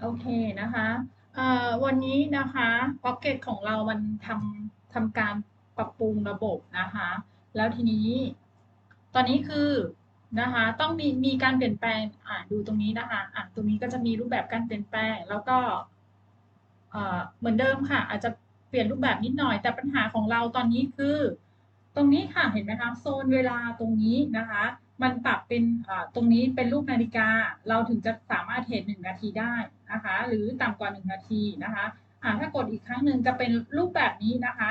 โอเคนะคะวันนี้นะคะพ็อกเก็ตของเรามันทำทำการปรับปรุงระบบนะคะ แล้วทีนี้ ตอนนี้คือนะคะต้องมีมีการเปลี่ยนแปลงอะดูตรงนี้นะคะอะตรงนี้ก็จะมีรูปแบบการเปลี่ยนแปลง แล้วก็เหมือนเดิมค่ะ อาจจะเปลี่ยนรูปแบบนิดหน่อย แต่ปัญหาของเราตอนนี้คือ ตรงนี้ค่ะเห็นไหมคะโซนเวลาตรงนี้นะคะ มันปรับเป็นตรงนี้เป็นรูปนาฬิกา เราถึงจะสามารถเทรดหนึ่งนาทีได้นะคะ หรือต่ำกว่าหนึ่งนาทีนะคะะถ้ากดอีกครั้งหนึ่งจะเป็นรูปแบบนี้นะคะ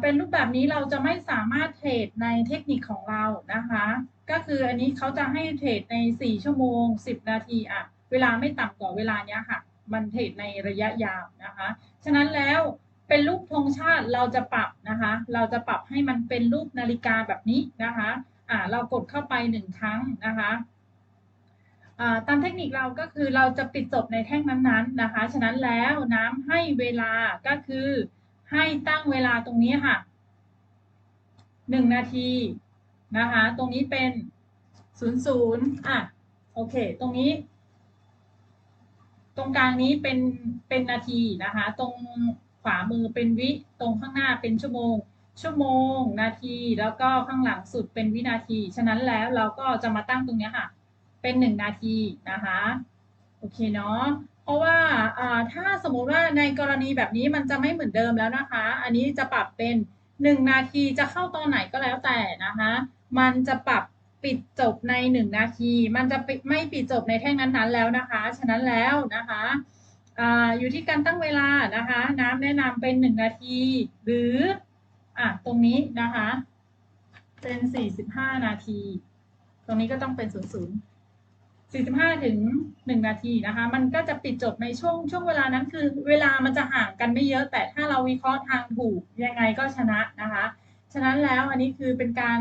เป็นรูปแบบนี้เราจะไม่สามารถเทรดในเทคนิคของเรานะคะ ก็คืออันนี้เขาจะให้เทรดใน 4 ชั่วโมง 10 นาทีอะเวลาไม่ต่ำกว่าเวลานี้ค่ะ มันเทรดในระยะยาวนะคะ ฉะนั้นแล้วเป็นรูปธงชาติเราจะปรับนะคะ เราจะปรับให้มันเป็นรูปนาฬิกาแบบนี้นะคะ อ่าเรากดเข้าไปหนึ่งครั้งนะคะอ่าตามเทคนิคเราก็คือเราจะปิดจบในแท่งนั้นๆนะคะ ฉะนั้นแล้วน้ำให้เวลาก็คือให้ตั้งเวลาตรงนี้ค่ะหนึ่งนาทีนะคะ ตรงนี้เป็นศูนย์ศูนย์อะโอเค ตรงนี้ ตรงกลางนี้เป็นเป็นนาทีนะคะ ตรงขวามือเป็นวิ ตรงข้างหน้าเป็นชั่วโมง ชั่วโมง นาที แล้วก็ข้างหลังสุดเป็นวินาที ฉะนั้นแล้วเราก็จะมาตั้งตรงนี้ค่ะ เป็นหนึ่งนาทีนะคะ โอเคเนาะ เพราะว่าถ้าสมมุติว่าในกรณีแบบนี้มันจะไม่เหมือนเดิมแล้วนะคะ อันนี้จะปรับเป็นหนึ่งนาทีจะเข้าตอนไหนก็แล้วแต่นะคะ มันจะปรับปิดจบในหนึ่งนาที มันจะไม่ปิดจบในแท่งนั้นๆแล้วนะคะ ฉะนั้นแล้วนะคะออยู่ที่การตั้งเวลานะคะ น้ำแนะนำเป็นหนึ่งนาที หรือ อะตรงนี้นะคะ เป็นสี่สิบห้านาที ตรงนี้ก็ต้องเป็นศูนย์ศูนย์สี่สิบห้าถึงหนึ่งนาทีนะคะ มันก็จะปิดจบในช่วงช่วงเวลานั้นคือ เวลามันจะห่างกันไม่เยอะ แต่ถ้าเราวิเคราะห์ทางถูกยังไงก็ชนะนะคะ ฉะนั้นแล้วอันนี้คือเป็นการ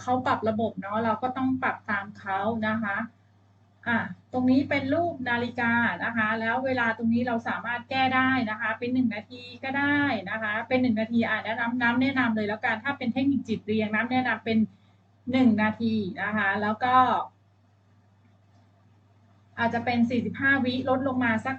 เขาปรับระบบเนาะเราก็ต้องปรับตามเขานะคะ อะตรงนี้เป็นรูปนาฬิกานะคะ แล้วเวลาตรงนี้เราสามารถแก้ได้นะคะ เป็นหนึ่งนาทีก็ได้นะคะ เป็นหนึ่งนาทีอ่าแนะนำน้ำแนะนำเลยแล้วกันถ้าเป็นเทคนิคจิตเรียงน้ำแนะนำเป็นหนึ่งนาทีนะคะ แล้วก็ อาจจะเป็นสี่สิบห้าวิลดลงมาสัก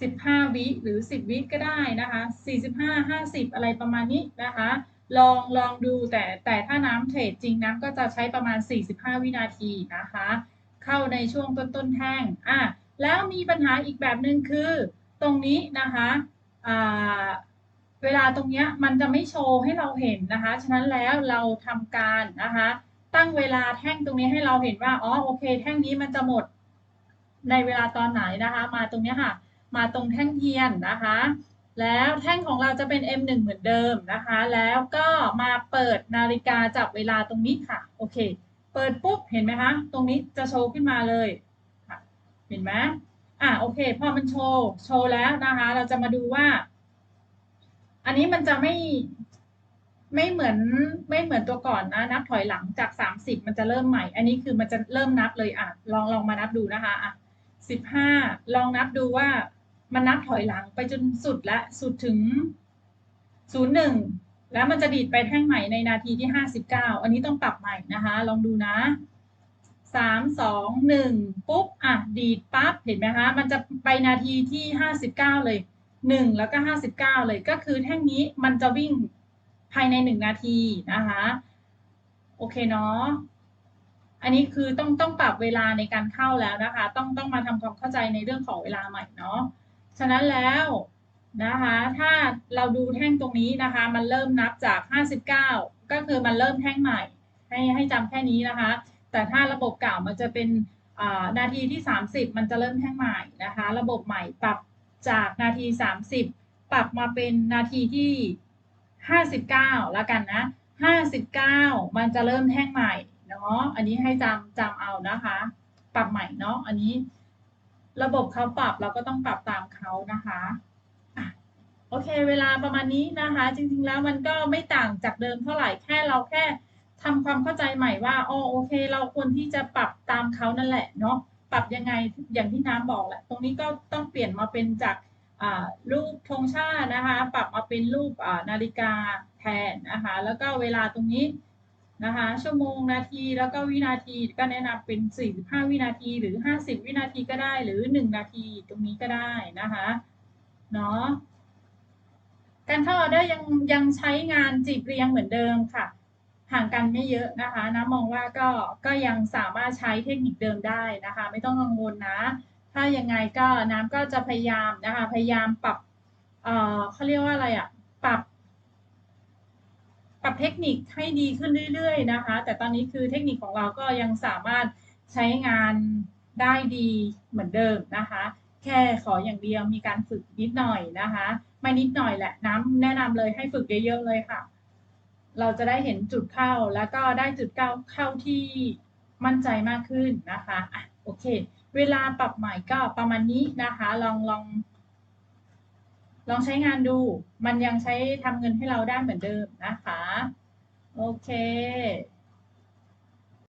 สิบห้าวิหรือสิบวิก็ได้นะคะสี่สิบห้าห้าสิบอะไรประมาณนี้นะคะ ลองลองดูแต่แต่ถ้าน้ำเทรดจริงน้ำก็จะใช้ประมาณ 45 วินาทีนะคะ เข้าในช่วงต้นต้นแท่งอะแล้วมีปัญหาอีกแบบหนึ่งคือ ตรงนี้นะคะอ่าเวลาตรงเนี้ยมันจะไม่โชว์ให้เราเห็นนะคะ ฉะนั้นแล้วเราทำการนะคะ ตั้งเวลาแท่งตรงนี้ให้เราเห็นว่าอ๋อโอเค แท่งนี้มันจะหมดในเวลาตอนไหนนะคะ มาตรงนี้ค่ะ มาตรงแท่งเทียนนะคะ แล้วแท่งของเราจะเป็น M1 เหมือนเดิมนะคะ แล้วก็มาเปิดนาฬิกาจับเวลาตรงนี้ค่ะ โอเค เปิดปุ๊บ เห็นไหมคะ ตรงนี้จะโชว์ขึ้นมาเลยค่ะ เห็นไหมอะ โอเค พอมันโชว์ โชว์แล้วนะคะ เราจะมาดูว่า อันนี้มันจะไม่ ไม่เหมือน ไม่เหมือนตัวก่อนนะ นับถอยหลังจาก 30 มันจะเริ่มใหม่ อันนี้คือมันจะเริ่มนับเลย อะ ลองลองมานับดูนะคะ อะ15 ลองนับดูว่า มันนับถอยหลังไปจนสุดละสุดถึงศูนย์หนึ่งแล้วมันจะดีดไปแท่งใหม่ในนาทีที่ห้าสิบเก้าอันนี้ต้องปรับใหม่นะคะ ลองดูนะสามสองหนึ่งปุ๊บอะดีดปั๊บเห็นไหมคะมันจะไปนาทีที่ห้าสิบเก้าเลยหนึ่งแล้วก็ห้าสิบเก้าเลยก็คือแท่งนี้มันจะวิ่งภายในหนึ่งนาทีนะคะโอเคเนาะอันนี้คือต้องต้องปรับเวลาในการเข้าแล้วนะคะ ต้องต้องมาทำความเข้าใจในเรื่องของเวลาใหม่เนาะ ฉะนั้นแล้วนะคะ ถ้าเราดูแท่งตรงนี้นะคะ มันเริ่มนับจาก 59 ก็คือมันเริ่มแท่งใหม่ ให้ให้จำแค่นี้นะคะ แต่ถ้าระบบเก่ามันจะเป็นนาทีที่ 30 มันจะเริ่มแท่งใหม่นะคะ ระบบใหม่ปรับจากนาที 30 ปรับมาเป็นนาทีที่ 59 แล้วกันนะ 59 มันจะเริ่มแท่งใหม่เนาะ อันนี้ให้จำจำเอานะคะ ปรับใหม่เนาะ อันนี้ ระบบเขาปรับเราก็ต้องปรับตามเขานะคะโอเค เวลาประมาณนี้นะคะ จริงๆแล้วมันก็ไม่ต่างจากเดิมเท่าไหร่แค่เราแค่ทำความเข้าใจใหม่ว่าอ๋อโอเค เราควรที่จะปรับตามเขานั่นแหละเนาะปรับยังไงอย่างที่น้ำบอกแหละ ตรงนี้ก็ต้องเปลี่ยนมาเป็นจากรูปธงชาตินะคะ ปรับมาเป็นรูปนาฬิกาแทนนะคะ แล้วก็เวลาตรงนี้ นะคะชั่วโมงนาทีแล้วก็วินาทีก็แนะนำเป็น 45 วินาทีหรือ 50 วินาทีก็ได้หรือ 1 นาทีตรงนี้ก็ได้นะคะเนาะการเข้าออเดอร์ยังยังใช้งานจีบเรียงเหมือนเดิมค่ะ ห่างกันไม่เยอะนะคะน้ำมองว่าก็ก็ยังสามารถใช้เทคนิคเดิมได้นะคะ ไม่ต้องกังวลนะ ถ้ายังไงก็น้ำก็จะพยายามนะคะ พยายามปรับเอ่อเขาเรียกว่าอะไรอะปรับ ปรับเทคนิคให้ดีขึ้นเรื่อยๆนะคะ แต่ตอนนี้คือเทคนิคของเราก็ยังสามารถใช้งานได้ดีเหมือนเดิมนะคะ แค่ขออย่างเดียวมีการฝึกนิดหน่อยนะคะ ไม่นิดหน่อยแหละน้ำแนะนำเลยให้ฝึกเยอะๆเลยค่ะ เราจะได้เห็นจุดเข้าแล้วก็ได้จุดเข้าเข้าที่มั่นใจมากขึ้นนะคะอะโอเค เวลาปรับใหม่ก็ประมาณนี้นะคะ ลองลอง ลองใช้งานดู มันยังใช้ทำเงินให้เราได้เหมือนเดิมนะคะ โอเค